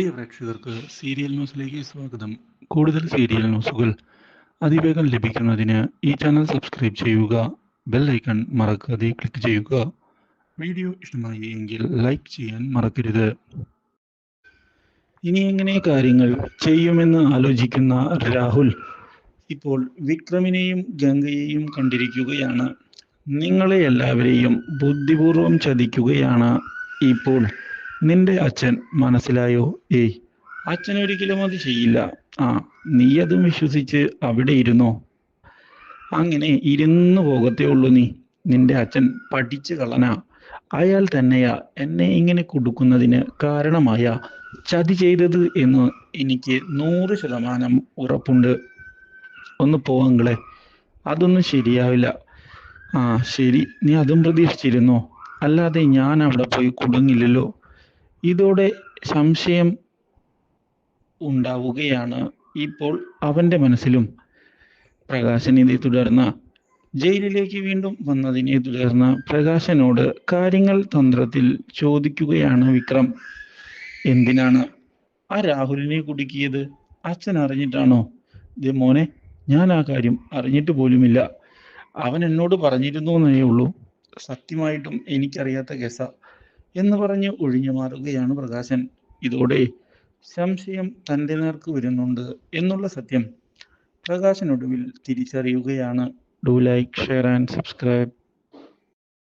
പ്രിയ പ്രേക്ഷകർക്ക് സീരിയൽ ന്യൂസിലേക്ക് സ്വാഗതം. കൂടുതൽ സീരിയൽ ന്യൂസുകൾ അതിവേഗം ലഭിക്കുന്നതിന് ഈ ചാനൽ സബ്സ്ക്രൈബ് ചെയ്യുക ബെൽ ഐക്കൺ മറക്കാതെ ക്ലിക്ക് ചെയ്യുക. വീഡിയോ ഇഷ്ടമായി എങ്കിൽ ലൈക്ക് ചെയ്യാൻ മറക്കരുത്. ഇനി എങ്ങനെ കാര്യങ്ങൾ ചെയ്യുമെന്ന് ആലോചിക്കുന്ന രാഹുൽ ഇപ്പോൾ വിക്രമിനെയും ഗംഗയെയും കണ്ടിരിക്കുകയാണ്. നിങ്ങളെ എല്ലാവരെയും ബുദ്ധിപൂർവം ചതിക്കുകയാണ് ഇപ്പോൾ. നിന്റെ അച്ഛൻ മനസ്സിലായോ? ഏയ്. അച്ഛൻ ഒരിക്കലും അത് ചെയ്യില്ല. ആ നീ അതും വിശ്വസിച്ച് അവിടെ ഇരുന്നോ? അങ്ങനെ ഇരുന്നു പോകത്തേ ഉള്ളൂ നീ. നിന്റെ അച്ഛൻ പഠിച്ചു കളനാ അയാൾ തന്നെയാ എന്നെ ഇങ്ങനെ കൊടുക്കുന്നതിന് കാരണമായ ചതി ചെയ്തത് എന്ന് എനിക്ക് നൂറ് ശതമാനം ഉറപ്പുണ്ട്. ഒന്ന് പോവങ്ങളെ അതൊന്നും ശരിയാവില്ല. ആ ശരി. നീ അതും പ്രതീക്ഷിച്ചിരുന്നോ? അല്ലാതെ ഞാൻ അവിടെ പോയി കുടുങ്ങില്ലല്ലോ. ഇതോടെ സംശയം ഉണ്ടാവുകയാണ്. ഇപ്പോൾ അവന്റെ മനസ്സിലും പ്രകാശൻ ഇതേ തുടർന്ന് ജയിലിലേക്ക് വീണ്ടും വന്നതിനെ തുടർന്ന് പ്രകാശനോട് കാര്യങ്ങൾ തന്ത്രത്തിൽ ചോദിക്കുകയാണ് വിക്രം. എന്തിനാണ് ആ രാഹുലിനെ കുടുക്കിയത്? അച്ഛൻ അറിഞ്ഞിട്ടാണോ? ദേ മോനെ ഞാൻ ആ കാര്യം അറിഞ്ഞിട്ട് പോലുമില്ല. അവൻ എന്നോട് പറഞ്ഞിരുന്നു എന്നേ ഉള്ളൂ. സത്യമായിട്ടും എനിക്കറിയാത്ത കേസ എന്ന് പറഞ്ഞ് ഒഴിഞ്ഞു മാറുകയാണ് പ്രകാശൻ. ഇതോടെ സംശയം തന്റെ നേർക്ക് വരുന്നുണ്ട് എന്നുള്ള സത്യം പ്രകാശനൊടുവിൽ തിരിച്ചറിയുകയാണ്. Do like share and subscribe